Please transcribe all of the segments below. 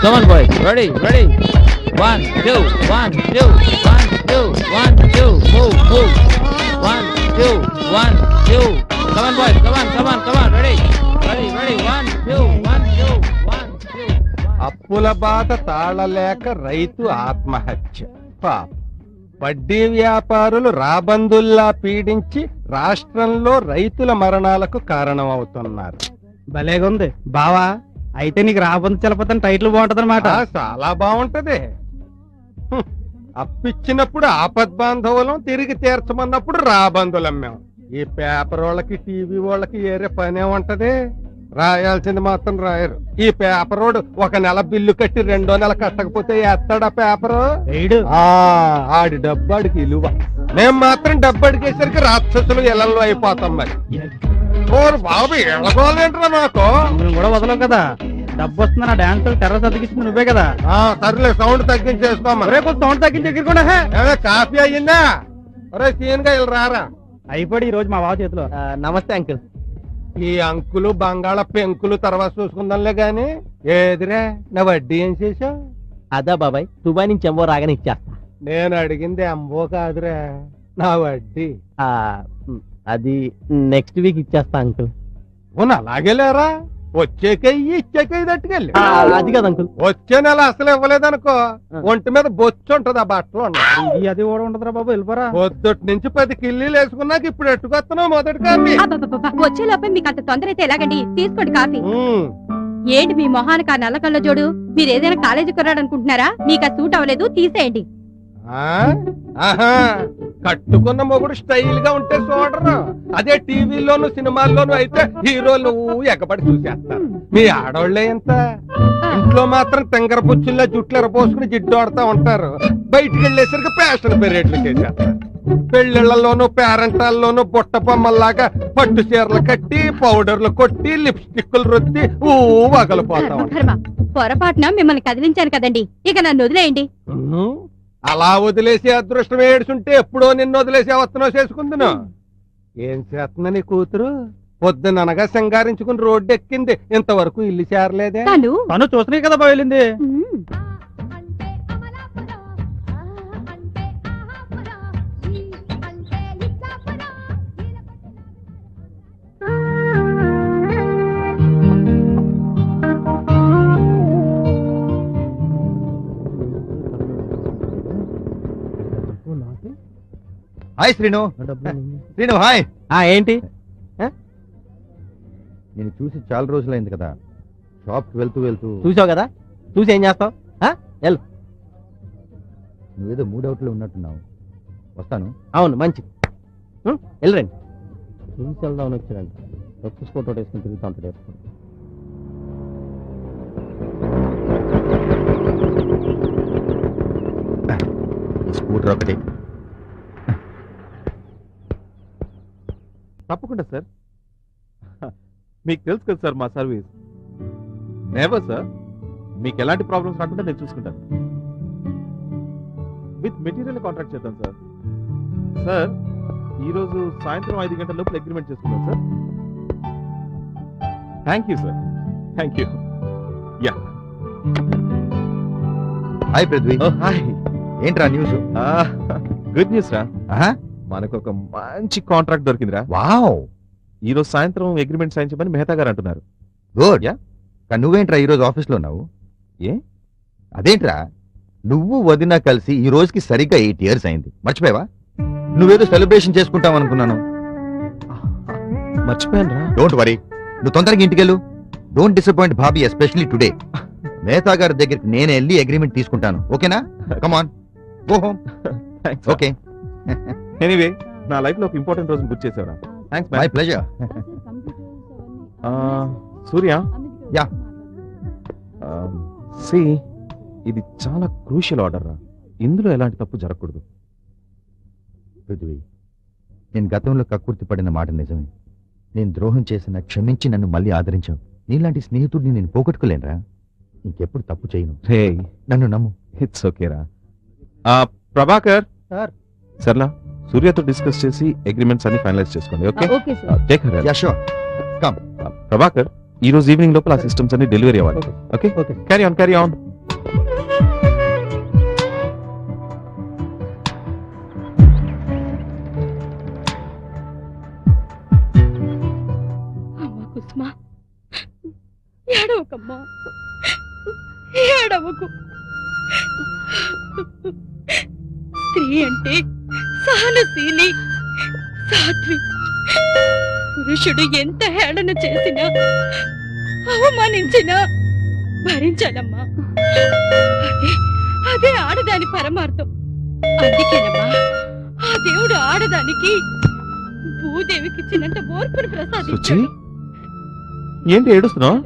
Come on, boys. Ready, ready. One, two, one, two, one, two, one, two. Move, move. One, two, one, two. Come on, boys. Come on, come on, come on. Ready, ready, ready. One, two, one, two, one, two. అప్పుల బాధ తాళలేక రైతు ఆత్మహత్య పాపం వడ్డీ వ్యాపారులు రాబందుల్లా పీడించి రాష్ట్రంలో రైతుల మరణాలకు కారణమవుతున్నారు భలేగుంది బావా అయితే నీకు రాబోతు చలపతని టైటిల్ బాగుంటది అనమాట చాలా బాగుంటది. అప్పిచ్చినప్పుడు ఆపద్బాంధవులం తిరిగి తీర్చమన్నప్పుడు రాబందులం మేము ఈ పేపర్ వాళ్ళకి టీవీ వాళ్ళకి ఏరే పనే ఉంటది. రాయాల్సింది మాత్రం రాయరు. ఈ పేపర్ వాడు ఒక నెల బిల్లు కట్టి రెండో నెల కట్టకపోతే ఎత్తాడా పేపరు? ఏడు. ఆ ఆడి డబ్బాడికి ఇలువ. మేం మాత్రం డబ్బడికేసరికి రాక్షసులు ఇళ్ళలో అయిపోతాం మరి. బాబు నాకు నువ్వు కూడా వదలవు కదా. డబ్బు వస్తుంది డాన్స్ టెర్రస్ అతికిస్తుంది నువ్వే కదా. ఆ సర్లే సౌండ్ తగ్గించేసుకోమని రేపు సౌండ్ తగ్గించి ఎగిరికుండా కాఫీ అయ్యిందా? ఒరే సీన్గా ఇలా రారా. అయిపోయి ఈ రోజు మా బావ చేతిలో. నమస్తే అంకుల్. ఈ అంకులు బంగాళ పెంకులు తర్వాత చూసుకుందాంలే గాని. ఏదిరే నా వడ్డీ ఏం చేసావు అదా బాబాయ్ దుబాయ్ నుంచి ఎంబో రాగానే ఇచ్చేస్తా. నేను అడిగింది అంబో కాదురా నా వడ్డీ. అది నెక్స్ట్ వీక్ ఇచ్చేస్తా అంకుల్. అవును అలాగే లేరా? వచ్చేకే ఇచ్చేకే తట్టుకెళ్ళి అది కదా అంకుల్. వచ్చే నెల అసలు ఇవ్వలేదనుకో ఒంటి మీద బొచ్చు ఉంటది ఆ బట్టలు ఉండవు. ఇది అది కూడా ఉండదురా బాబు వెళ్ళిపోరా. పొద్దుటి నుంచి పది కిల్లీలు వేసుకున్నాక ఇప్పుడు ఎట్టుకొస్తున్నావు మొదటి కాపీ అబ్బబ్బబ్బబ్బ, వచ్చేలోపే మీకు అంత తొందర అయితే ఎలాగండి? తీసుకోండి కాఫీ. ఏంటి మీ మొహానికి ఆ నల్ల కళ్ళ జోడు? మీరు ఏదైనా కాలేజీ కొన్నాడు అనుకుంటున్నారా మీకు ఆ సూట్ అవ్వలేదు తీసేయండి. ఆ? ఆహా. కట్టుకున్న మొగుడు స్టైల్గా ఉంటే చూడరు. అదే టీవీలోను సినిమాల్లోను అయితే హీరోలు ఎగబడి చూసేస్తారు. మీ ఆడవాళ్ళే ఎంత? ఇంట్లో మాత్రం తెంగర పుచ్చుల్లో జుట్లు ఎరపోసుకుని జిడ్డు ఆడుతా ఉంటారు. బయటికి వెళ్ళేసరికి ఫ్యాషన్ పెరేట్లు చేసేస్తారు. పెళ్ళిళ్ళలోను పేరెంటాల్లోను బుట్ట బొమ్మల్లాగా పట్టు చీరలు కట్టి పౌడర్లు కొట్టి లిప్స్టిక్లు రుద్ది ఊ వగలిపోతా పొరపాటున మిమ్మల్ని కదిలించాను కదండి. ఇక నన్ను వదిలేయండి. అలా వదిలేసి అదృష్టం ఏడుచుంటే ఎప్పుడో నిన్ను వదిలేసి అవత్తనో చేసుకుందును. ఏం చేస్తున్నా నీ కూతురు? పొద్దుననగా సింగారించుకుని రోడ్డు ఎక్కింది ఇంతవరకు ఇల్లు చేరలేదే. తను? తను చూసినాయి కదా బాబు హాయ్ శ్రీను. శ్రీను హాయ్. ఆ ఏంటి? నేను చూసి చాలా రోజులైంది కదా. షాప్కి వెళ్తూ వెళ్తూ చూసావు కదా? చూసి ఏం చేస్తావు? నువ్వేదో మూడ్ అవుట్లో ఉన్నట్టున్నావు. వస్తాను. అవును మంచిది ఉం, వెళ్ళరండి. చూసి వెళ్దామని వచ్చారంట రొక్కు ఫోటో వేసుకుని తిరుగుతూ ఉంటాడు ఎప్పుడు. స్కూటర్ ఒకటి. తప్పకుండా సార్. మీకు తెలుసు కదా సార్ మా సర్వీస్. నేవర్ సార్ మీకు ఎలాంటి ప్రాబ్లమ్స్ రాకుండా నేను చూసుకుంటాను. విత్ మెటీరియల్ కాంట్రాక్ట్ చేద్దాం సార్. సార్ ఈరోజు సాయంత్రం ఐదు గంటల లోపల అగ్రిమెంట్ చేసుకుందాం sir. Thank you sir thank you yeah hi Prithvi hi ఏంట్రా న్యూస్ గుడ్ న్యూస్ రా మనకు ఒక మంచి కాంట్రాక్ట్ దొరికిందిరా. వావ్. ఈ రోజు సాయంత్రం అగ్రిమెంట్ సైన్ చేయమని మెహతా గారు అంటున్నారు. గుడ్. కానీ నువ్వేంట్రా ఈ రోజు ఆఫీస్లో ఉన్నావు? ఏ? అదేంట్రా? నువ్వు వదిన కలిసి ఈ రోజుకి సరిగ్గా ఎయిట్ ఇయర్స్ అయింది. మర్చిపోయావా? నువ్వేదో సెలబ్రేషన్ చేసుకుంటావు అనుకున్నాను. మర్చిపోయాను రా డోంట్ వరీ నువ్వు తొందరగా ఇంటికెళ్ళు don't disappoint bhabhi especially today Mehta గారి దగ్గరికి నేను వెళ్ళి అగ్రిమెంట్ తీసుకుంటాను. ఓకేనా? Come on go home okay anyway నా లైఫ్లో ఒక ఇంపార్టెంట్ రోజు గుర్తు చేసావురా thanks my pleasure Surya? Yeah. See ఇది చాలా క్రూషియల్ ఆర్డర్ రా ఇందులో ఎలాంటి తప్పు జరగకూడదు. పృథ్వీ నేను గతంలో కక్కుర్తి పడిన మాట నిజమే. నేను ద్రోహం చేసిన క్షమించి నన్ను మళ్ళీ ఆదరించావు. నీలాంటి స్నేహితుడిని నేను పోగొట్టుకోలేనురా. ఇంకెప్పుడు తప్పు చేయను. హే. నన్ను నమ్ము. ఇట్స్ ఓకే రా. ఆ, ప్రభాకర్? సార్. సర్లా? సూర్యతో డిస్కస్ చేసి అగ్రిమెంట్స్ అన్ని ఫైనలైజ్ చేసుకోండి okay okay sir take ya sure come Prabhakar ఈ రోజు ఈవినింగ్ లోపల ఆ సిస్టమ్స్ అన్ని డెలివరీ అవ్వాలి okay okay carry on carry on Kusuma ఏడవకమ్మా ఏడవకు స్త్రీ అంటే సహనశీలి సాధ్వి పురుషుడు ఎంత హేళన చేసినా అవమానించినా భరించాలమ్మా. అదే ఆడదాని పరమార్థం. అందుకేనమ్మా ఆ దేవుడు ఆడదానికి భూదేవికి ఇచ్చినంత ఓర్పును సుచి ప్రసాదించాడు. ఏంటి ఏడుస్తున్నావు?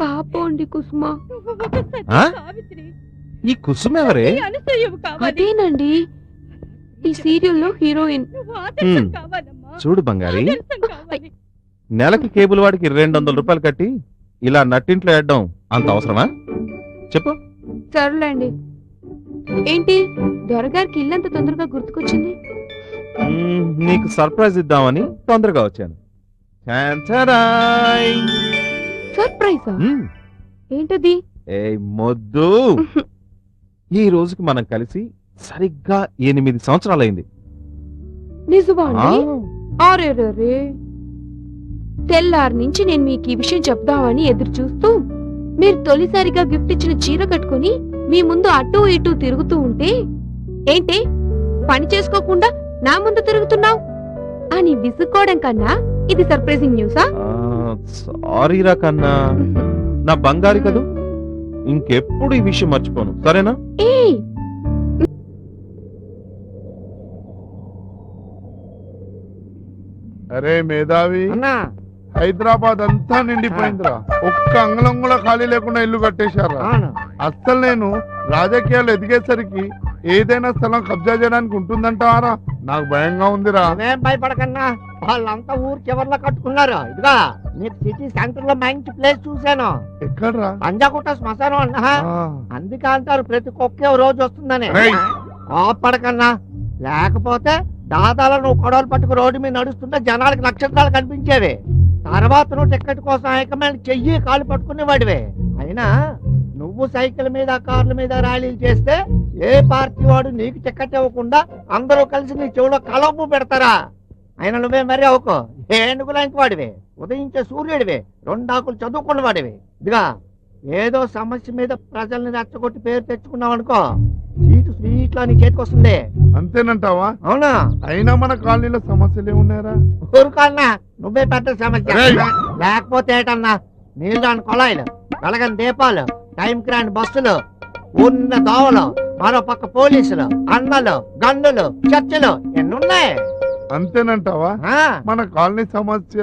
పాపం అండి కుసుమ. ఈ కుసుమ ఎవరే అదేనండి. ఈ సీరియల్లో హీరోయిన్. హ్మ్. చూడు బంగారి. నెలకి కేబుల్ వాడికి రెండు వందల రూపాయలు కట్టి ఇలా నట్టింట్లో వేయడం అంత అవసరమా? చెప్పు. సర్లేండి. ఏంటి? దొరగారికి ఇల్లంత తొందరగా గుర్తుకొచ్చింది? మ్మ్, నీకు సర్ప్రైజ్ ఇద్దామని తొందరగా వచ్చాను. సర్ప్రైజా? మ్మ్, ఏంటది? ఏయ్ మొద్దు. ఈ రోజుకి మనం కలిసి సరిగ్గా ఎనిమిది సంవత్సరాలైంది. నిజమా ఆరేరే తెల్లారి నుంచి నేను మీకు ఈ విషయం చెప్దామని ఎదురు చూస్తూ మీరు తొలిసారిగా గిఫ్ట్ ఇచ్చిన చీర కట్టుకొని మీ ముందు అటు ఇటు తిరుగుతూ ఉంటే ఏంటి? పని చేసుకోకుండా నా ముందు తిరుగుతున్నావు? అని విసుక్కోవడం కన్నా ఇది సర్ప్రైజింగ్ న్యూసా? సారీరా కన్నా. నా బంగారి కదూ? ఇంకెప్పుడు ఈ విషయం మర్చిపోను. సరేనా? ఏయ్ అరే మేధావి హైదరాబాద్ అంతా నిండిపోయిందిరా. ఒక్క అంగళం కూడా ఖాళీ లేకుండా ఇల్లు కట్టేశారా? అస్సలు నేను రాజకీయాలు ఎదిగేసరికి ఏదైనా స్థలం కబ్జా చేయడానికి ఉంటుందంటారా నాకు భయంగా ఉందిరా. నువ్వేం భయపడకన్నా వాళ్ళంతా ఊరు చివర్లో కట్టుకున్నారు? ఇదిగా నీకు సిటీ సెంటర్లో మంచి ప్లేస్ చూశాను. ఎక్కడ్రా? పంజాగుట్ట శ్మశానం అన్నా. అందుకే అంటారు ప్రతి కుక్క రోజు వస్తుందని. కోపడకన్నా లేకపోతే దాదాపు నువ్వు కొడవలు పట్టుకు రోడ్డు మీద నడుస్తుంటే జనాలకు నక్షత్రాలు కనిపించేవి. తర్వాత నువ్వు టికెట్ కోసం హైకమాండ్ చెయ్యి కాలు పట్టుకునేవాడివే అయినా నువ్వు సైకిల్ మీద కార్ల మీద ర్యాలీలు చేస్తే ఏ పార్టీ వాడు నీకు టికెట్ ఇవ్వకుండా అందరూ కలిసి నీ చెవులో కలపు పెడతారా? అయినా నువ్వే మరీ అవుకో. ఏనుగు లాంటి వాడివే? ఉదయించే సూర్యుడివే. రెండాకులు చదువుకున్న వాడివి. ఇదిగా ఏదో సమస్య మీద ప్రజల్ని రెచ్చగొట్టి పేరు తెచ్చుకున్నావు అనుకో స్వీట్లో నీ చేతికి వస్తుంది అంతేనంటావా? అవునా? అయినా మన కాలనీలో సమస్యలు ఏమున్నాయరా? ఊరుకోన్నా నువ్వే పెద్ద సమస్య. లేకపోతే ఏటన్నా నీళ్ళు రాని కొళాయిలు వెలగని దీపాలు టైంకి రాని బస్సులు ఉన్న దోవలు మరో పక్క పోలీసులు అన్నలు గన్నులు చర్చలు ఎన్నున్నాయి? అంతేనంటావా? మన కాలనీ సమస్య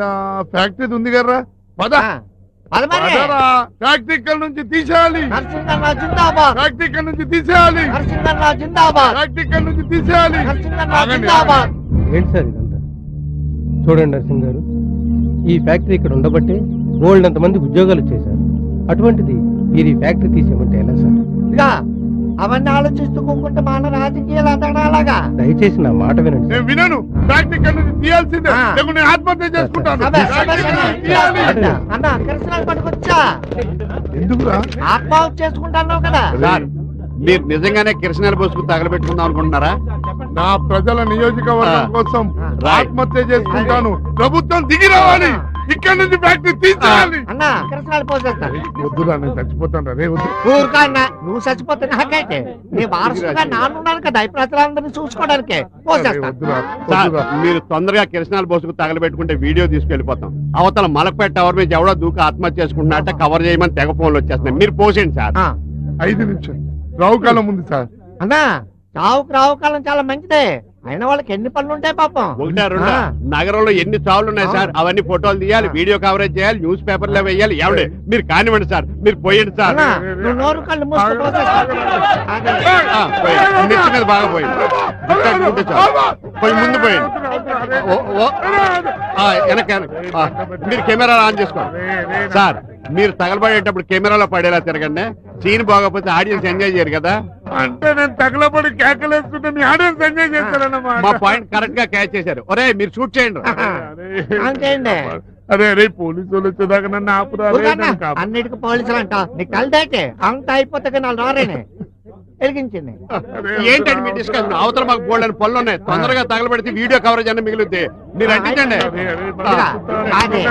ఫ్యాక్టరీ ఉంది కదరా. పద. ఇక్కడ నుంచి తీసేయాలి. నరసింహరావు జిందాబాద్. ఫ్యాక్టరీ ఇక్కడ నుంచి తీసేయాలి. నరసింహరావు జిందాబాద్. ఫ్యాక్టరీ ఇక్కడ నుంచి తీసేయాలి. ఏంటి సార్ ఇదంతా? చూడండి నరసింహ్ గారు ఈ ఫ్యాక్టరీ ఇక్కడ ఉండబట్టే గోల్డ్ అంతమంది ఉద్యోగాలు వచ్చేసారు అటువంటిది మీరు ఈ ఫ్యాక్టరీ తీసేయమంటే ఎలా సార్? అవన్నీ ఆలోచిస్తూ కూకుంటే మన రాజకీయాలు అతడా అలాగా? దయచేసి నా మాట వినండి. నేను వినను. ఫ్యాక్టరీ ఇక్కడ నుంచి తీయాల్సిందే. ఆ. లేకుంటే నేను ఆత్మహత్య చేసుకుంటాను. అన్న పట్టుకొచ్చా? ఎందుకురా? ఆత్మహత్య కదా? సార్, మీరు నిజంగానే కిరసనాల బస్సుకు తగలబెట్టుకుందాం అనుకుంటున్నారా? నా ప్రజల నియోజకవర్గం. కోసం. ఆత్మహత్య చేసుకుంటాను. ప్రభుత్వం దిగి రావాలి. ఇక్కడ నుంచి ఫ్యాక్టరీ తీసేయాలి. అన్న కిరసనాలు పోసేస్తా. వద్దురా నేను చచ్చిపోతాను రే. వద్దు. ఊరుకా అన్న నువ్వు చచ్చిపోతే నాకైతే. నీ వారసుగా నాన్నున్నాను కదా ఈ ప్రజలందరినీ చూసుకోవడానికి. పోసేస్తా. మీరు తొందరగా కిరసనాల బస్సుకు తగలబెట్టుకుంటే వీడియో తీసుకెళ్ళిపోతాం అవతల మలకపేట టవర్ మీద ఎవడో దూకి ఆత్మహత్య చేసుకుంటున్నట్ట కవర్ చేయమని తెగ ఫోన్లు వచ్చేస్తున్నాయి. మీరు పోసేయండి సార్. ఐదు నిమిషం రావుకాలం ఉంది సార్. అన్న చావుకు రావు కాలం చాలా మంచిదే. అయిన వాళ్ళకి ఎన్ని పనులు ఉంటాయి పాపం? ఒకటా రెండా. నగరంలో ఎన్ని చావులు ఉన్నాయి సార్? అవన్నీ ఫోటోలు తీయాలి. వీడియో కవరేజ్ చేయాలి న్యూస్ పేపర్లో వేయాలి. ఎవడే మీరు కానివ్వండి సార్ మీరు పోయండి సార్. నువ్వు నోరు కళ్ళు. నెత్తి మీద బాగా పోయింది. పోయి ముందు. ఆ, వెనక మీరు కెమెరా ఆన్ చేసుకోండి. సార్ మీరు తగలబడేటప్పుడు కెమెరాలో పడేలా తిరగండి. సీన్ బాగోకపోతే ఆడియన్స్ ఎంజాయ్ చేయరు కదా? అంటే నేను తగలబడి కేకలేసుకుంటే మీ ఆడియన్స్ ఎంజాయ్ చేస్తారన్నమాట. మా పాయింట్ కరెక్ట్గా క్యాచ్ చేశారు. ఒరే మీరు షూట్ చేయండి. అంతేండి. అరే అరే పోలీసు వాళ్ళు వచ్చేదాకా నన్ను ఆపురా రే. అన్నిటికీ పోలీసులు అంట నీకు కలిదేటే అంత అయిపోతే కానీ వాళ్ళు రారేనే. వెలిగించింది. ఏంటండి మీ డిస్కషన్ అవతల మాకు బోల్డని పనులు ఉన్నాయి. తొందరగా తగలబెడితే వీడియో కవరేజ్ అన్న మిగులుద్ది. మీరు అంటించండి ఇదిగా, అదే.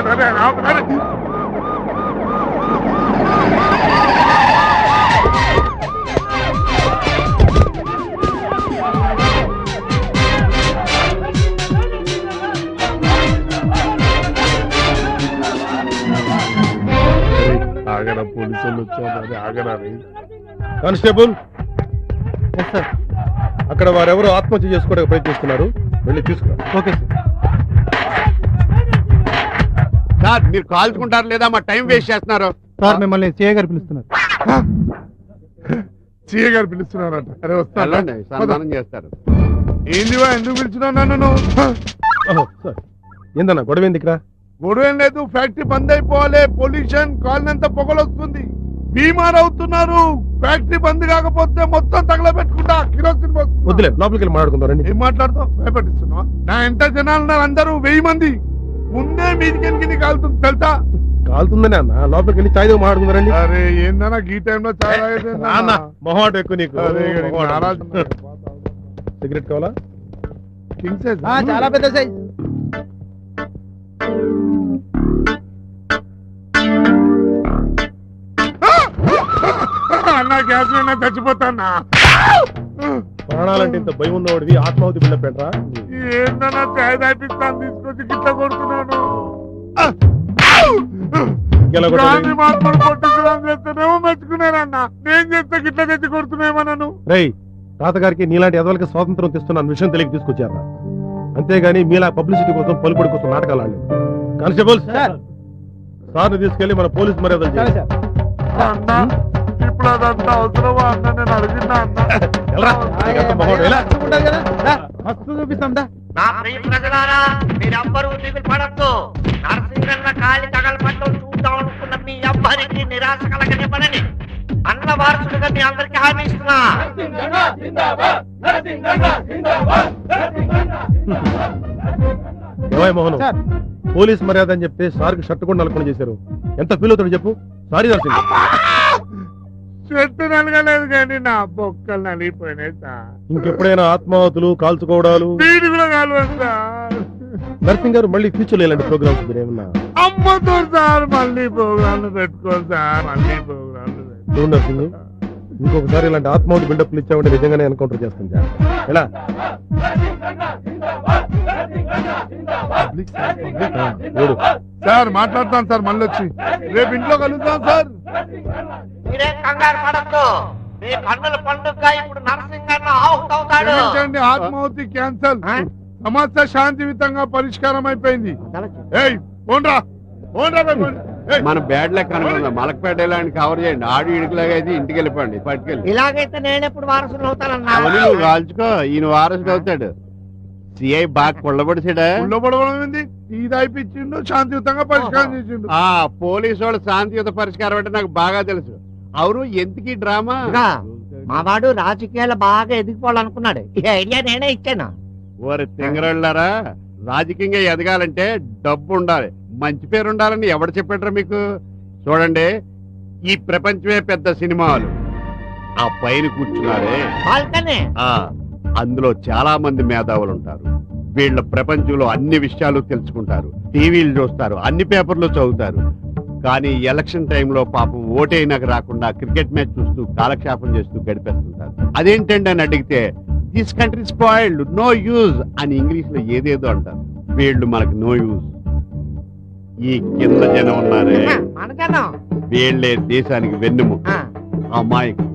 ఆగరా పోలీసులు వచ్చారు ఆగరా కానిస్టేబుల్. అక్కడ వారెవరో ఆత్మహత్య చేసుకోవడానికి ప్రయత్నిస్తున్నారు. వెళ్ళి తీసుకురా. ఓకే సార్ మీరు కాల్చుకుంటారు లేదా? మా టైం వేస్ట్ చేస్తున్నారు. సార్ మిమ్మల్ని సిఐ గారు పిలుస్తున్నారు. సీఏ గారు పిలుస్తున్నారట. అరే సన్మానం చేస్తారు. ఏందివా ఎందుకు నన్ను ఏందన్నా గొడవ ఏంది ఇక్కడ గొడవ ఏం లేదు ఫ్యాక్టరీ బంద్ అయిపోవాలి పొల్యూషన్ కాలనంతా పొగలొస్తుంది. బీమార్ అవుతున్నారు ఫ్యాక్టరీ బంద్ కాకపోతే మొత్తం తగలబెట్టుకుంటా కిరోసిన్. వద్దులే లోపలికి వెళ్ళి మాట్లాడుకుందాం రండి. ఏం మాట్లాడుతావు? భయపడిస్తున్నావా నా ఎంత జనాలు ఉన్నారు అందరూ వెయ్యి మంది. ముందే మీదికి కాలుతుంది తెలుసా? కాలుతుందని అన్న. లోపలికి వెళ్ళి చాయ్ మాట్లాడుకుందాం రండి. అరే ఏందన్నా ఈ టైంలో అన్న మొహమాట ఎక్కువ నీకు. సిగరెట్ కావాలా? King size. చాలా పెద్ద సైజ్. అన్న గ్యాస్ చచ్చిపోతానా ప్రాణాలంటే ఇంత భయం ఉన్నవాడివి ఆత్మాహుతి బిళ్ళ పెట్టరా ఏందన్నా చాయ్ తీసుకొచ్చి గిట్ల కొడుతున్నాను. నేను చేస్తే గిట్ల తెచ్చి కొడుతున్నామో నన్ను? తాతగారికి నీలాంటి ఎదవలకి స్వాతంత్రం తెస్తున్న విషయం తెలియక తీసుకొచ్చారా? అంతేగాని మీలా పబ్లిసిటీ కోసం పలుకుడి కోసం నాటకాలు ఆడలేదు కానిస్టేబుల్ సార్ని తీసుకెళ్ళి మన పోలీస్ మర్యాదలు చేయాలి. అన్న ఇప్పుడు అదంతా అవసరమా అన్న? నేను అడిగినా అన్న. వెళ్ళరా. నీకంత మొహం ఎలా? మస్తు చూపిస్తాం నా ప్రియ ప్రజలారా మీరెవ్వరూ దిగులు పడద్దు నరసింహన్న కాలి తగలపట్టం చూద్దాం అనుకున్న మీ ఎవ్వరికి నిరాశ కలగనివ్వనని అన్న వారసుడిగా మీ అందరికీ హామీ ఇస్తున్నా. మోహన్? పోలీస్ మర్యాద అని చెప్తే సార్కి షర్ట్ కూడా నలుకొని చేశారు. ఎంత ఫీల్ అవుతాడు చెప్పు? సారీ నరసింహ. చెట్టు నలగలేదు కానీ నా బొక్కలు నలిగిపోయినాయి సార్ ఇంకెప్పుడైనా ఆత్మాహతులు కాల్చుకోవడాలు వీడి కూడా కలవదు సార్ నర్సింగ్ గారు మళ్ళీ ఫ్యూచర్ ఇలాంటి ప్రోగ్రామ్స్ మీరేమన్నా అమ్మతో సార్ మళ్ళీ ప్రోగ్రాంలు పెట్టుకోండి సార్ మళ్ళీ ప్రోగ్రాంలు పెట్టుకో. చూడు నర్సింగ్ ఇంకొకసారి ఇలాంటి ఆత్మాహుతి బిల్డప్లు ఇచ్చామంటే నిజంగానే ఎన్కౌంటర్ చేస్తాం జాగ్రత్త. ఎలా ఆ, చూడు సార్ మాట్లాడతాను సార్ మళ్ళీ వచ్చి రేపు ఇంట్లో కలుద్దాం సార్ మీరేం కంగారు పడద్దు. మీ కన్నుల పండుగ ఇప్పుడు నరసింహన్న ఆహుతవుతాడు క్షమించండి ఆత్మాహుతి క్యాన్సల్. సమస్య శాంతియుతంగా పరిష్కారం అయిపోయింది. మన బ్యాడ్ లెక్క అనుకుందాం. మలక్పేట ఇలాంటి కవర్ చేయండి. ఆడు ఇడుకులాగా అయితే ఇంటికి వెళ్ళిపోండి పట్టుకెళ్ళి. ఇలాగైతే నేనెప్పుడు వారసులు అవుతానన్నా? నువ్వు కాల్చుకో. ఈయన వారసుడు అవుతాడు. సిఐ బాగా ఏంది? టీ తాగిపించిండు శాంతియుతంగా పరిష్కారం చేసిండు. ఆ పోలీసు వాళ్ళు శాంతియుత పరిష్కారం అంటే నాకు బాగా తెలుసు. అవును ఎందుకు డ్రామా? ఇదిగా, మా వాడు రాజకీయాలు బాగా ఎదిగిపోవాలనుకున్నాడు. ఈ ఐడియా నేనే ఇచ్చాను. ఓరి తింగరళ్ళారా? రాజకీయంగా ఎదగాలంటే డబ్బు ఉండాలి మంచి పేరు ఉండాలని ఎవడు చెప్పాడ్రా మీకు? చూడండి ఈ ప్రపంచమే పెద్ద సినిమాలు. ఆ పైన కూర్చున్నారే. అందులో చాలా మంది మేధావులు ఉంటారు వీళ్ళ ప్రపంచంలో అన్ని విషయాలు తెలుసుకుంటారు. టీవీలు చూస్తారు అన్ని పేపర్లు చదువుతారు. కానీ ఎలక్షన్ టైంలో పాపం ఓటైనాక రాకుండా క్రికెట్ మ్యాచ్ చూస్తూ కాలక్షేపం చేస్తూ గడిపేస్తుంటారు. అదేంటండి అని అడిగితే this country spoiled no use అని ఇంగ్లీష్లో ఏదేదో అంటారు. వీళ్ళు మనకు నో యూజ్ ఈ కింద జనం ఉన్నారే. వీళ్ళే దేశానికి వెన్నుముక ఆ, అమాయకులు.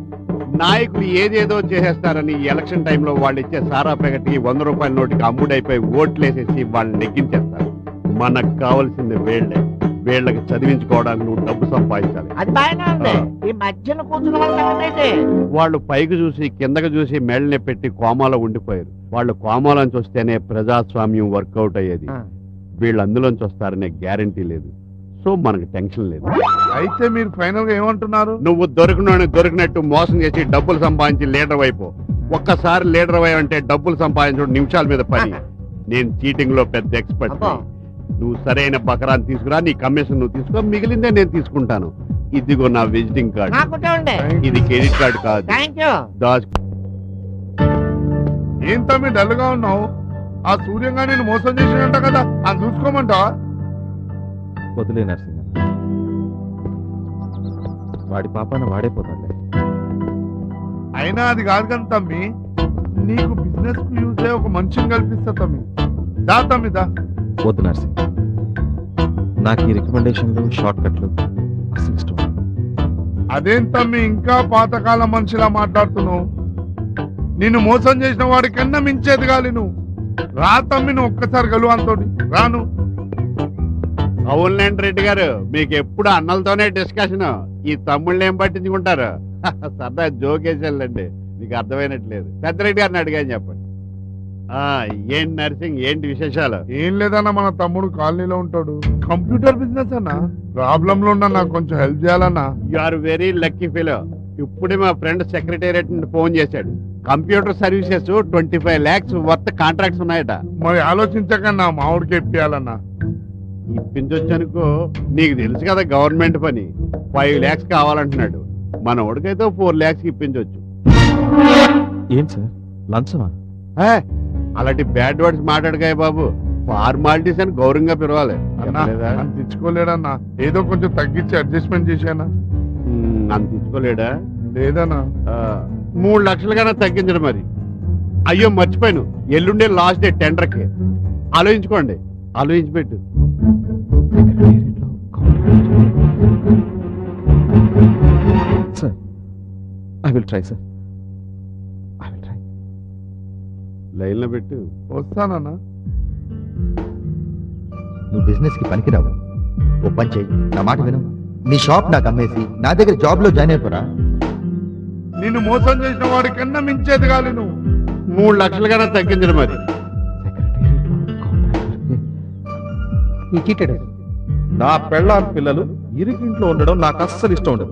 నాయకులు ఏదేదో చేసేస్తారని ఎలక్షన్ టైంలో వాళ్ళు ఇచ్చే సారా ప్యాకెట్కి వంద రూపాయల నోటికి అమ్ముడైపోయి ఓట్లేసేసి వాళ్ళని నెగ్గించేస్తారు. మనకు కావాల్సింది వీళ్ళే. వీళ్ళకి చదివించుకోవడానికి నువ్వు డబ్బు సంపాదించాలి. అది బాగానే ఉంది. ఈ మధ్యన కూర్చున్న వాళ్ళ పైకి చూసి కిందకి చూసి మెళ్ళని పెట్టి కోమాలో ఉండిపోయారు. వాళ్ళు కోమాలోంచి వస్తేనే ప్రజాస్వామ్యం వర్కౌట్ అయ్యేది. వీళ్ళు అందులోంచి వస్తారనే గ్యారంటీ లేదు. సో మనకు టెన్షన్ లేదు. అయితే మీరు ఫైనల్గా ఏమంటున్నారు? నువ్వు దొరికినోని దొరికినట్టు మోసం చేసి డబ్బులు సంపాదించి లీడర్ వైపు. ఒక్కసారి లీడర్ అంటే డబ్బులు సంపాదించడం నిమిషాల మీద పని. నేను చీటింగ్లో పెద్ద ఎక్స్పర్ట్. నువ్వు సరైన బకరాన్ని తీసుకురా నీ కమిషన్ నువ్వు తీసుకో మిగిలిందే నేను తీసుకుంటాను. ఇదిగో నా విజిటింగ్ కార్డ్. నాకుంటే ఉండే ఇది క్రెడిట్ కార్డ్ కాదు. Thank you. దాచు ఏం తమ్మి డల్గా ఉన్నావు? ఆ సూర్యంగా నేను మోసం చేసినంట కదా అది చూసుకోమంటావా వదిలే నరసింహ. వాడి పాపాన వాడే పోతాడులే. అయినా అది కాదు కానీ తమ్మి నీకు బిజినెస్కు యూజ్ అయ్యే ఒక మనిషిని కల్పిస్తా తమ్మి. దా తమ్మి దా. వద్దు నరసింహ నాకు ఈ రికమెండేషన్లు షార్ట్ కట్లు అసలు ఇష్టం. అదేం తమ్మి ఇంకా పాతకాలం మనిషిలా మాట్లాడుతున్నావు? నిన్ను మోసం చేసిన వాడి కన్నా మించేది గాలి నువ్వు రా తమ్మి నువ్వు ఒక్కసారి గలు అంతోటి రాను. అవునులేండి రెడ్డి గారు మీకు ఎప్పుడు అన్నలతోనే డిస్కషన్. ఈ తమ్ముళ్ళని ఏం పట్టించుకుంటారు? సరదా జోకేసాలండి మీకు అర్థమైనట్లేదు. పెద్దరెడ్డి గారిని అడిగాని చెప్పండి. ఏంటి నర్సింగ్ ఏంటి విశేషాలు? ఏం లేదన్నా మన తమ్ముడు కాలనీలో ఉంటాడు. కంప్యూటర్ బిజినెస్ అన్నా? ప్రాబ్లం లో ఉన్నా కొంచెం హెల్ప్ చేయాలన్నా. You are very lucky fellow ఇప్పుడే మా ఫ్రెండ్ సెక్రటేరియట్ నుండి ఫోన్ చేశాడు. Computer services twenty five lakhs worth contracts ఉన్నాయట. మరి ఆలోచించకన్నా మామిడికి ఎప్పియాలన్నా ఇప్పించొచ్చు అనుకో నీకు తెలుసు కదా గవర్నమెంట్ పని. ఫైవ్ ల్యాక్స్ కావాలంటున్నాడు. మన వాడికైతే ఫోర్ ల్యాక్స్ ఇప్పించవచ్చు ఏం సార్? లంచమా? అలాంటి బ్యాడ్ వర్డ్స్ మాట్లాడకాయ బాబు. ఫార్మాలిటీస్ అని గౌరవంగా పిలవాలి. తెచ్చుకోలేడన్నా ఏదో కొంచెం తగ్గించి అడ్జస్ట్మెంట్ చేశానా? అంత తీసుకోలేడా లేదన్నా. ఆ, మూడు లక్షలు కన్నా తగ్గించడు మరి. అయ్యో మర్చిపోయాను. ఎల్లుండే లాస్ట్ డే టెండర్కి ఆలోచించుకోండి. ఆలోచించి పెట్టు sir I will try sir I will try లైన్లో పెట్టు వస్తానన్నా నువ్వు బిజినెస్కి పనికిరావు. ఓ పని చెయ్యి నా మాట విను. నీ షాప్ నాకు అమ్మేసి నా దగ్గర జాబ్లో జాయిన్ అయిపోరా. నిన్ను మోసం చేసిన వాడి కన్నా మించేది గాలి నువ్వు. మూడు లక్షలు కన్నా తగ్గించడు మరి. నా పెళ్ళాం పిల్లలు ఇరుకింట్లో ఉండడం నాకు అస్సలు ఇష్టం ఉండదు.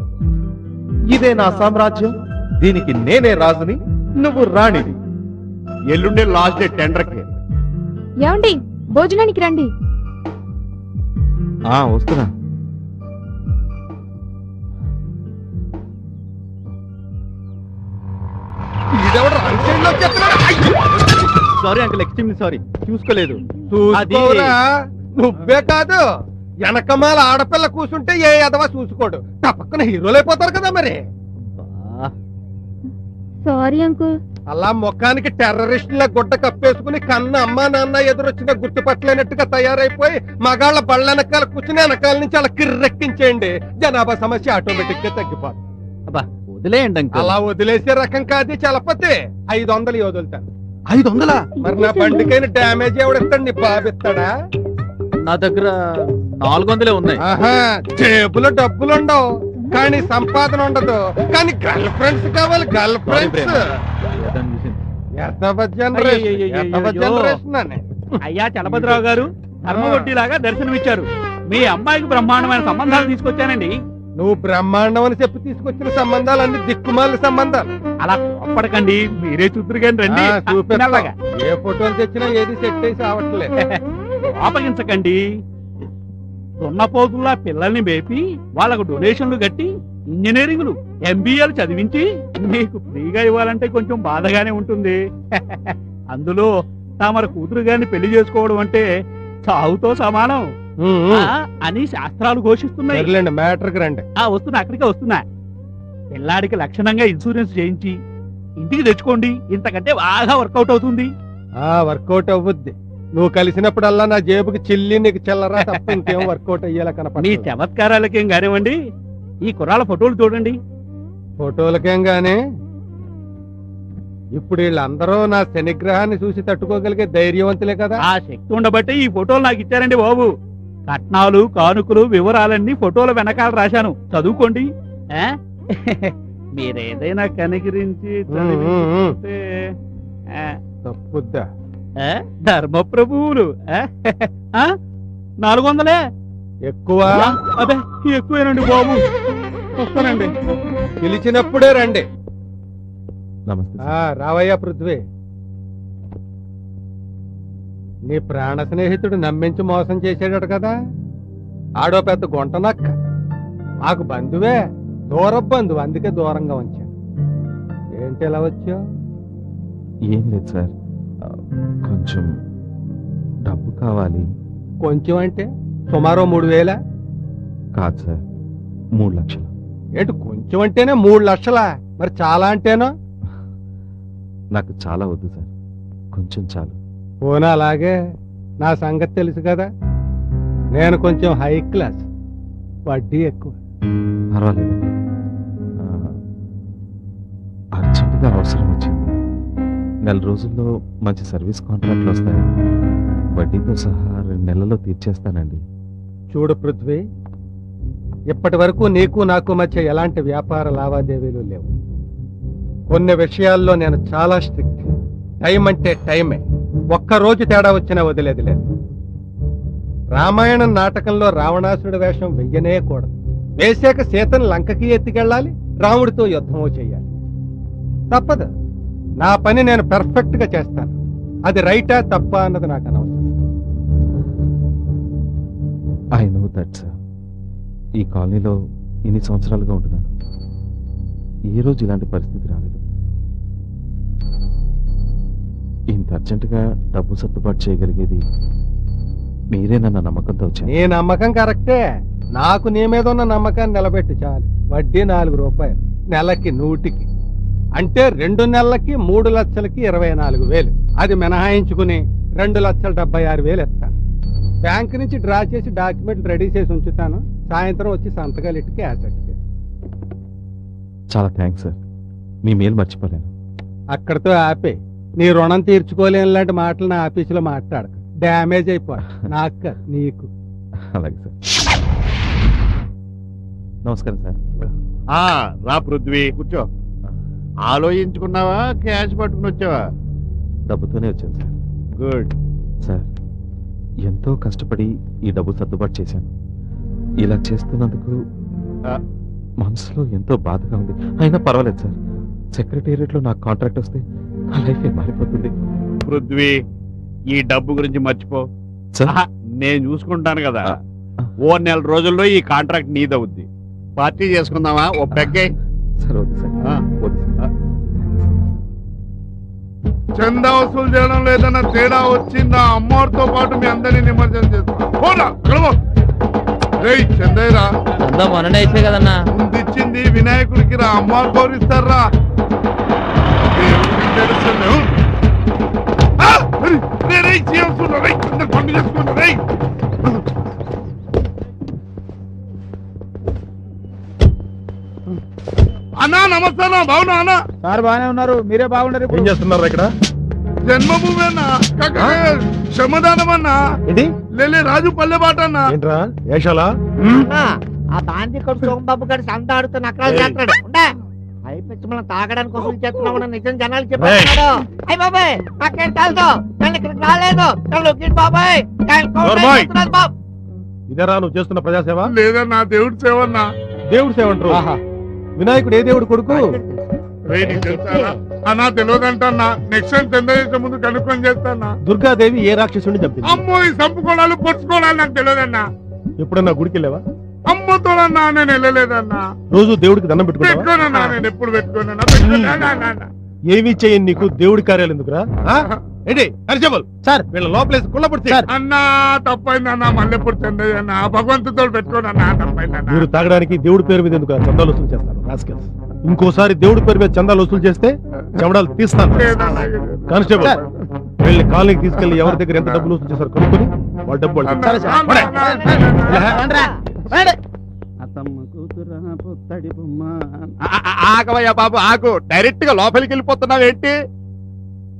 ఇదే నా సామ్రాజ్యం. దీనికి నేనే రాజుని నువ్వు రాణివి. ఎల్లుండే లాస్ట్ డే టెండర్కి ఏమండి? భోజనానికి రండి. ఆ వస్తున్నా! Sorry uncle extremely sorry. చూసుకోలేదు. చూసుకోరా నువ్వే కాదు. వెనకమాల ఆడపిల్ల కూర్చుంటే ఏ ఎదవా చూసుకోడు. తప్పకుండా హీరోలు అయిపోతారు కదా మరి. Sorry uncle. అలా ముఖానికి టెర్రరిస్టుల గుడ్డ కప్పేసుకుని కన్న అమ్మా నాన్న ఎదురొచ్చిన గుర్తుపట్టలేనట్టుగా తయారైపోయి మగాళ్ళ బళ్ళ వెనకాల కూర్చుని వెనకాల నుంచి అలా కిర్రెక్కించేయండి. జనాభా సమస్య ఆటోమేటిక్గా తగ్గిపోతుంది అబ్బా వదిలేయండి అలా వదిలేసే రకం కాదు చలపతి. ఐదు వందలు వదులుతాను ఐదు వందలా మరి నా బండికైన డ్యామేజ్ ఎవడిస్తాడు నీ బాబిస్తాడా? నా దగ్గర నాలుగు వందలే ఉన్నాయి జేబులో డబ్బులు ఉండవు కానీ సంపాదన ఉండదు. కానీ గర్ల్ ఫ్రెండ్స్ కావాలి గర్ల్ ఫ్రెండ్స్. అయ్యా చలపతిరావు గారు ధర్మవడ్డీలాగా దర్శనమిచ్చారు. మీ అమ్మాయికి బ్రహ్మాండమైన సంబంధాలు తీసుకొచ్చానండి. నువ్వు బ్రహ్మాండం అని చెప్పి తీసుకొచ్చిన సంబంధాలు అన్ని దిక్కుమాల సంబంధాలు. అలా కోప్పడకండి మీరే చూద్దరు కానీ రండి. ఆ. ఏ ఫోటోలు తెచ్చినా ఏది సెట్ అయి అవట్లేదు కోపగించకండి. దున్నపోతుల్లా పిల్లల్ని మేపి వాళ్ళకు డొనేషన్లు కట్టి ఇంజనీరింగ్లు ఎంబీఏలు చదివించి మీకు ఫ్రీగా ఇవ్వాలంటే కొంచెం బాధగానే ఉంటుంది. అందులో తమర కూతురు గారిని పెళ్ళి చేసుకోవడం అంటే చావుతో సమానం. అని శాస్త్రాలు ఘోషిస్తున్నాయి. మ్యాటర్కి రండి. ఆ వస్తున్నా అక్కడికే వస్తున్నా. పిల్లాడికి లక్షణంగా ఇన్సూరెన్స్ చేయించి ఇంటికి తెచ్చుకోండి. ఇంతకంటే బాగా వర్కౌట్ అవుతుంది. ఆ వర్కౌట్ అవ్వుద్ది నువ్వు కలిసినప్పుడల్లా నా జేబుకి చిల్లి నీకు చిల్లరా తప్ప ఇంకేం వర్కౌట్ అయ్యేలా కనపడి చమత్కారాలకేం కానివ్వండి. ఈ కుర్రాళ్ళ ఫోటోలు చూడండి. ఫోటోలకేం గానీ ఇప్పుడు వీళ్ళందరూ నా శనిగ్రహాన్ని చూసి తట్టుకోగలిగే ధైర్యవంతులే కదా. ఆ శక్తి ఉండబట్టే ఈ ఫోటోలు నాకు ఇచ్చారండి బాబు. కట్నాలు కానుకలు వివరాలన్నీ ఫోటోల వెనకాల రాశాను. చదువుకోండి? మీరేదైనా కనికరించి ఆ, తప్పుద్దా? ఆ? ఆ? నాలుగు వందలే ఎక్కువ అదే ఎక్కువేనండి బాబు. వస్తానండి. పిలిచినప్పుడే రండి. నమస్తే ఆ రావయ్యా పృథ్వీ. నీ ప్రాణ స్నేహితుడు నమ్మించి మోసం చేసాడట కదా. ఆడో పెద్ద గుంట నక్క. మాకు బంధువే దూర బంధువు అందుకే దూరంగా ఉంచాను. ఏంటి ఎలా వచ్చావు? ఏం లేదు సార్. ఆ, కొంచెం డబ్బు కావాలి. కొంచెం అంటే? సుమారు మూడు వేల? కాదు సార్. మూడు లక్షలు. ఏంటి కొంచెం అంటేనే మూడు లక్షలా? మరి చాలా అంటేనో? నాకు చాలా వద్దు సార్. కొంచెం చాలు. పోనా అలాగే. నా సంగతి తెలుసు కదా. నేను కొంచెం హై క్లాస్. వడ్డీ ఎక్కువ. పర్వాలేదండి ఆ, అర్జెంటుగా అవసరం వచ్చింది. నెల రోజుల్లో మంచి సర్వీస్ కాంట్రాక్ట్లు వస్తాయి. వడ్డీతో సహా రెండు నెలల్లో తీర్చేస్తానండి. చూడు పృథ్వీ ఇప్పటి వరకు నీకు నాకు మధ్య ఎలాంటి వ్యాపార లావాదేవీలు లేవు. కొన్ని విషయాల్లో నేను చాలా స్ట్రిక్ట్. టైం అంటే టైమే. ఒక్క రోజు తేడా వచ్చినా వదిలేదు లేదు. రామాయణం నాటకంలో రావణాసురుడి వేషం వెయ్యనే కూడదు వేశాక సీతను లంకకి ఎత్తికెళ్ళాలి రాముడితో యుద్ధమో చేయాలి. తప్పదు. నా పని నేను పెర్ఫెక్ట్గా చేస్తాను. అది రైటా తప్ప అన్నది నాకు అనవసరం. ఐ నో దట్ సార్ ఈ కాలనీలో ఇన్ని సంవత్సరాలుగా ఉంటున్నాను. ఏ రోజు ఇలాంటి పరిస్థితి రాలేదు. ఇంత అర్జెంటుగా డబ్బు సర్దుబాటు చేయగలిగేది మీరేనన్న నమ్మకంతో వచ్చాను. నీ నమ్మకం కరెక్టే. నాకు నీ మీద ఉన్న నమ్మకాన్ని నిలబెట్టి చాలు. వడ్డీ నాలుగు రూపాయలు నెలకి నూటికి. అంటే రెండు నెలలకి మూడు లక్షలకి ఇరవై నాలుగు వేలు. అది మినహాయించుకుని రెండు లక్షల డెబ్బై ఆరు వేలు ఇస్తాను. బ్యాంక్ నుంచి డ్రా చేసి డాక్యుమెంట్లు రెడీ చేసి ఉంచుతాను. సాయంత్రం వచ్చి సంతకాలు ఇట్టుకి యాసెట్కి చాలా థ్యాంక్స్ సార్. మీ మేలు మర్చిపోలేను. అక్కడితో ఆపే. నీ రుణం తీర్చుకోలేని లాంటి మాటలు నా ఆఫీసులో మాట్లాడక. డ్యామేజ్ అయిపో నాకు నీకు. అలాగే సార్. నమస్కారం సార్. ఆ రా పృథ్వీ. కూర్చో. ఆలోచించుకున్నావా? క్యాష్ పట్టుకుని వచ్చావా? డబ్బుతోనే వచ్చాను సార్. గుడ్. సార్ ఎంతో కష్టపడి ఈ డబ్బు సర్దుబాటు చేశాను. ఇలా చేస్తున్నందుకు ఆ, మనసులో ఎంతో బాధగా ఉంది. అయినా పర్వాలేదు సార్. సెక్రటేరియట్లో నాకు కాంట్రాక్ట్ వస్తే నా లైఫ్ మారిపోతుంది. పృథ్వీ ఈ డబ్బు గురించి మర్చిపో. నేను చూసుకుంటాను కదా. ఓ నెల రోజుల్లో ఈ కాంట్రాక్ట్ నీదవుద్ది పార్టీ చేసుకుందామా? ఓ పెగ్గే. సార్ వద్దు సార్. ఆ. వద్దు సార్. చందా వసూలు చేయడం లేదన్న తేడా వచ్చిందా? అమ్మవారితో పాటు మీ అందరినీ నిమజ్జనం చేస్తా. చందయ్యరా అంతా మొన్ననే ఇచ్చే కదన్నా ముందిచ్చింది వినాయకుడికి రా అమ్మవారు గౌరవిస్తారా దేవుడికి తెలుస్తుంది. ఆ! అరే, రే, రే, చేస్తున్నా, రే, అందరు పనులు చేసుకుంటా, రే. అన్నా నమస్తే అన్నా బాగున్నా అన్నా సార్ బాగానే ఉన్నారు మీరే బాగుండరు ఏం చేస్తున్నారు ఇక్కడ జన్మభూమి అన్నా కాక శ్రమదానం అన్నా ఏంటి? లేలే రాజు పల్లెబాట అన్నా ఏంట్రా? ఏషాలా? అన్నా, ఆ బాంతి కొడు సోమబాబు గారి సంత ఆడుతూ నకరాలు చేస్తున్నాడు ఉండే. అయిపోయి మనం తాగడానికి వసూలు చేస్తున్నామని నిజం జనాలు చెప్పాడు అయ్యి బాబాయ్ నాకేం తెలుసు? నేను ఇక్కడికి రాలేదు. నేను లొక్కింది బాబాయ్. ఇదేరా నువ్వు చేస్తున్న ప్రజాసేవ? లేదన్నా దేవుడి సేవన్నా? దేవుడు సేవ అంటారు. వినాయకుడు ఏ దేవుడు కొడుకు? అన్నా? నెక్స్ట్ టైం చేసే ముందు కనుక్కొని చేస్తానా? దుర్గాదేవి ఏ రాక్షసుని చంపింది? అమ్మో ఈ సంపుకోడాలు పొడుచుకోవడాలు నాకు తెలియదన్నా. ఎప్పుడన్నా గుడికి వెళ్ళావా అమ్మతోడన్నా నేను వెళ్ళలేదన్నా. రోజు దేవుడికి దండం పెట్టుకోనన్నా నేను ఎప్పుడు పెట్టుకోనన్నా పెట్టుకోనా ఏమి చేయని నీకు దేవుడి కార్యాలు ఎందుకురా? ఏంటి? Constable sir. వీళ్ళ లోపలేసి కుళ్ళపడితే అన్నా తప్పైందన్నా మళ్ళీ ఎప్పుడు చందయ్యన్నా భగవంతుతో పెట్టుకోనన్నా తప్పైందన్నా. మీరు తాగడానికి దేవుడి పేరు మీద ఎందుకు చందాలు వసూలు చేస్తారు? రాస్కెల్స్ ఇంకోసారి దేవుడి పేరు మీద చందాలు వసూలు చేస్తే చెమడాలు తీస్తాను. కానిస్టేబుల్ వీళ్ళని కాలనీకి తీసుకెళ్ళి ఎవరి దగ్గర ఎంత డబ్బులు వసూలు చేశారు కనుక్కొని వాళ్ళ డబ్బు ఆగవయ్యా బాబు ఆగు. డైరెక్ట్గా లోపలికి వెళ్ళిపోతున్నావు ఏంటి?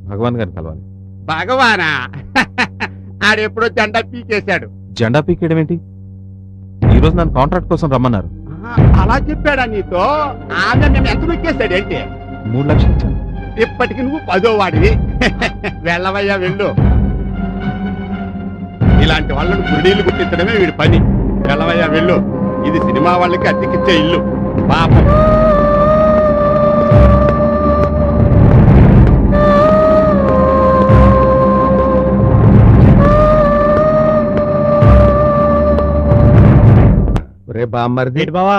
భగవాన్ గారిని కలవాలి. భగవానా? ఆడెప్పుడో జెండా పీకేశాడు. జెండా పీకేయడం ఏంటి? ఈ రోజు నన్ను కాంట్రాక్ట్ కోసం రమ్మన్నారు. అలా చెప్పాడా నీతో? ఆమె మేము ఎంత మూడు లక్షలు ఇచ్చాను. ఇప్పటికి నువ్వు పదో వాడివి. వెళ్ళవయ్యా వెళ్ళు. ఇలాంటి వాళ్ళను గుడిలు గుర్తించడమే వీడి పని. వెళ్ళవయ్యా వెళ్ళు. ఇది సినిమా వాళ్ళకి అద్దెకిచ్చే ఇల్లు. పాపం. ఒరే బామ్మర్ది. బావా?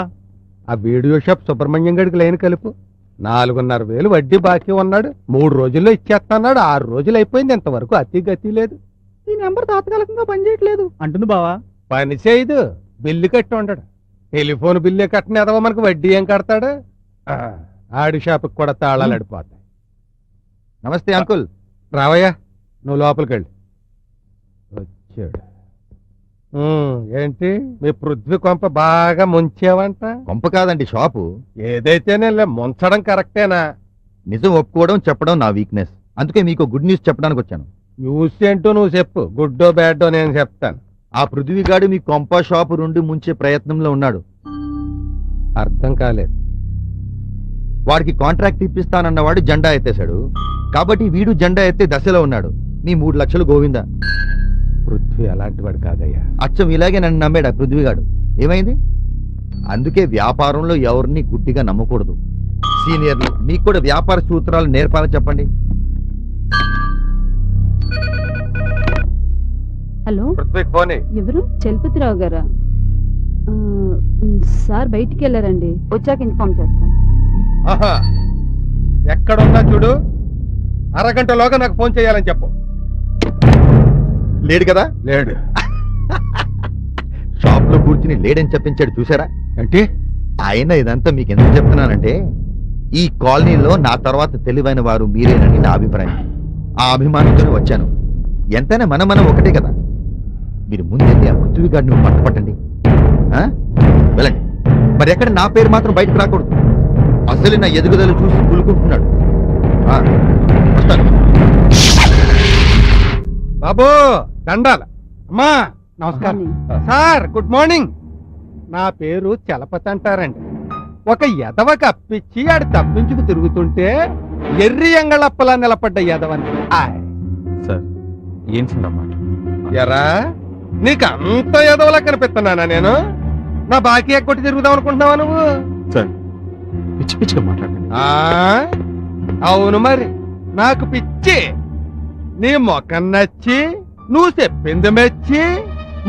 ఆ వీడియో షాప్ సుబ్రహ్మణ్యం గడికి లైన్ కలుపు. నాలుగున్నర వేలు వడ్డీ బాకీ ఉన్నాడు. మూడు రోజుల్లో ఇచ్చేస్తున్నాడు. ఆరు రోజులు అయిపోయింది. ఇంతవరకు అతి గతి లేదు. ఈ నెంబర్ తాత్కాలికంగా పనిచేయట్లేదు అంటుంది బావా. పని చేయదు. బిల్లు కట్టి ఉండడు. టెలిఫోన్ బిల్లు కట్టని ఎదవ మనకు వడ్డీ ఏం కడతాడు? ఆడి షాపుకి కూడా తాళాలు అడిపోతాయి నమస్తే అంకుల్. రావయ్యా నువ్వు లోపలికి వెళ్ళి వచ్చాడు. ఏంటి? మీ పృథ్వీ కొంప బాగా ముంచావంట? కొంప కాదండి షాపు. ఏదైతేనే ముంచడం కరెక్టేనా? నిజం ఒప్పుకోవడం చెప్పడం నా వీక్నెస్ అందుకే మీకు గుడ్ న్యూస్ చెప్పడానికి వచ్చాను. న్యూస్ ఏంటో నువ్వు చెప్పు. గుడ్డో బ్యాడో నేను చెప్తాను. ఆ పృథ్వీగాడు మీ కొంప షాపు నుండి ముంచే ప్రయత్నంలో ఉన్నాడు. అర్థం కాలేదు. వాడికి కాంట్రాక్ట్ ఇప్పిస్తానన్నవాడు జెండా ఎత్తేశాడు. కాబట్టి వీడు జెండా ఎత్తే దశలో ఉన్నాడు. మీ మూడు లక్షలు గోవిందా. పృథ్వీ అలాంటి వాడు కాదయ్యా. అచ్చం ఇలాగే నన్ను నమ్మాడు ఆ పృథ్వీగాడు? ఏమైంది? అందుకే వ్యాపారంలో ఎవరిని గుడ్డిగా నమ్మకూడదు. సీనియర్లు మీకు కూడా వ్యాపార సూత్రాలు నేర్పాలని చెప్పండి. హలో? ఎవరు? చలపతిరావు గారా? సార్ బయటికి వెళ్ళారండి. వచ్చాక ఇన్ఫార్మ్ చేస్తాను. ఆహా ఎక్కడున్నా చూడు. అరగంటలోగా నాకు ఫోన్ చేయాలని చెప్పు. లేడు కదా? లేడు. షాప్లో కూర్చుని లేడని చెప్పించాడు చూసారా అంటే? ఆయన ఇదంతా మీకు ఎందుకు చెప్తున్నానంటే ఈ కాలనీలో నా తర్వాత తెలివైన వారు మీరేనని నా అభిప్రాయం. ఆ అభిమానంతోనే వచ్చాను. ఎంతైనా మనం మనం ఒకటే కదా. మీరు ముందెళ్ళి ఆ పృథ్వీ గారిని పట్టపట్టండి? వెళ్ళండి. మరి ఎక్కడ నా పేరు మాత్రం బయటకు రాకూడదు. అసలు నా ఎదుగుదల చూసి కులుకుంటున్నాడు. వస్తాను. బాబు! దండాల. అమ్మా నమస్కారం. Sir good morning. నా పేరు చలపతి అంటారండి. ఒక ఎదవకి అప్పిచ్చి ఆడు తప్పించుకు తిరుగుతుంటే ఎర్రి ఎంగళప్పలా నిలబడ్డ ఎదవని ఆయ్. సార్ ఏం అన్నమాట ఎరా నీకు అంత ఎదవలా కనిపిస్తున్నానా నేను? నా బాకీ ఎక్కొట్టి తిరుగుదాం అనుకుంటున్నావా నువ్వు? సార్ పిచ్చి పిచ్చిగా మాట్లాడండి. అవును మరి. నాకు పిచ్చి. నీ మొఖం నచ్చి నువ్వు చెప్పింది మెచ్చి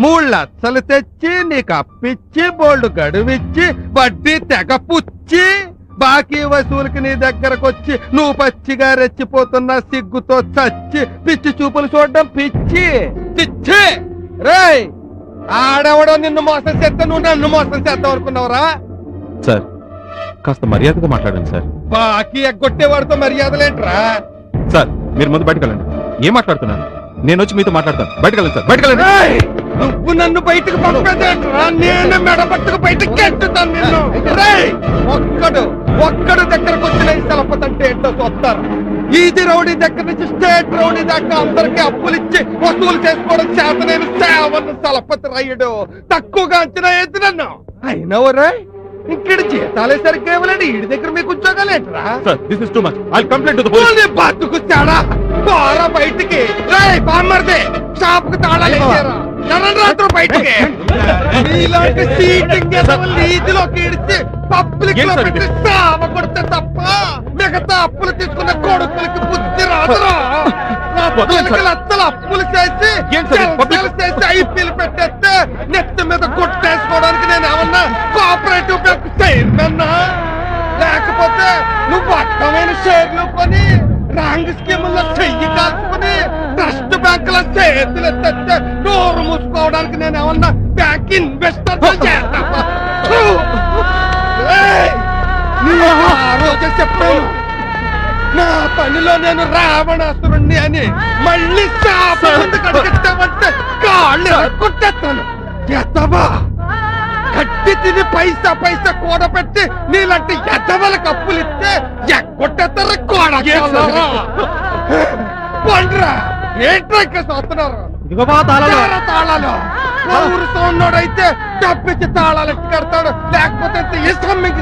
మూడు లక్షలు తెచ్చి నీకు అప్పిచ్చి బోల్డ్ గడువిచ్చి వడ్డీ తెగ పుచ్చి బాకీ వసూలుకి నీ దగ్గరకు వచ్చి నువ్వు పచ్చిగా రెచ్చిపోతున్న సిగ్గుతో చచ్చి పిచ్చి చూపులు చూడడం పిచ్చి పిచ్చి. రేయ్ ఆడెవడో నిన్ను మోసం చేస్తే నువ్వు నన్ను మోసం చేద్దాం అనుకున్నావురా? సార్ కాస్త మర్యాదగా మాట్లాడండి సార్. బాకీ ఎగ్గొట్టేవాడితో మర్యాదలేంట్రా? సార్ మీరు ముందు బయటకు వెళ్ళండి. ఏం మాట్లాడుతున్నారు? నేను వచ్చి మీతో మాట్లాడతాను. బయటకు వెళ్ళండి సార్. బయటకు వెళ్ళండి నువ్వు నన్ను బయటకు పంపేదేంట్రా? నేను మెడపట్టుకు బయటకు గెంటుతాను నిన్ను. రేయ్! ఒక్కడు ఒక్కడు దగ్గరకు వచ్చిన ఈ సెలపతంటే ఏంటో చూస్తారు. ఈది రౌడీ దగ్గర నుంచి స్టేట్ రౌడీ దాకా అందరికి అప్పులు ఇచ్చి వసూలు చేసుకోవడం చేత నేను సేవను సెలపతి రయ్యడు. తక్కువగా అంచనా ఎద్దు నన్ను. అయినవరే ఇక్కడ జీతాలే సరిగ్గా ఇవ్వలేండి ఈడి దగ్గర మీకు ఉద్యోగాలు ఏంట్రా? Sir this is too much I complaint to the police పోనీ బతుకుచ్చాడా పోరా బయటికి. రేయ్ బామ్మర్ది. షాప్కు తాళాలు నరంరాత్రు బయటికి. ఇలాంటి సీటింగ్ లీజులోకి ఇడిచి పబ్లిక్లో పెట్టి కొడితే తప్ప మిగతా అప్పులు తీసుకున్న కొడుకులకి బుద్ధి రాదురా. లత్తలు అప్పులు చేసి చేసి ఐపీఎల్ పెట్టేస్తే నెత్తి మీద కొట్టేసుకోవడానికి నేను ఏమన్నా కోఆపరేటివ్ బ్యాంక్ చైర్మన్ లేకపోతే నువ్వు అర్థమైన షేర్లు కొని రాంగ్ స్కీముల్లో చెయ్యి కాల్చుకుని ట్రస్ట్ బ్యాంకుల చేతులు ఎత్తే నోరు మూసుకోవడానికి నేను ఏమన్నా బ్యాంక్ ఇన్వెస్టర్ రోజే చెప్పాను. నా పనిలో నేను రావణాసురుణ్ణి అని మళ్ళీ శాప ముందు కడిగిస్తామంటే కాళ్ళు కొట్టేస్తాను ఎత్తవా కట్టి తిని పైసా పైసా కూడబెట్టి నీలాంటి ఎద్దవలకు అప్పులు ఇస్తే ఎక్కొట్టేస్తారా కోడ పండ్రా. ఇక్కడ ఇదిగో తాళాలు. సోన్నోడైతే తప్పించి తాళాలు ఎట్టి కడతాడు లేకపోతే ఇష్టం మీకు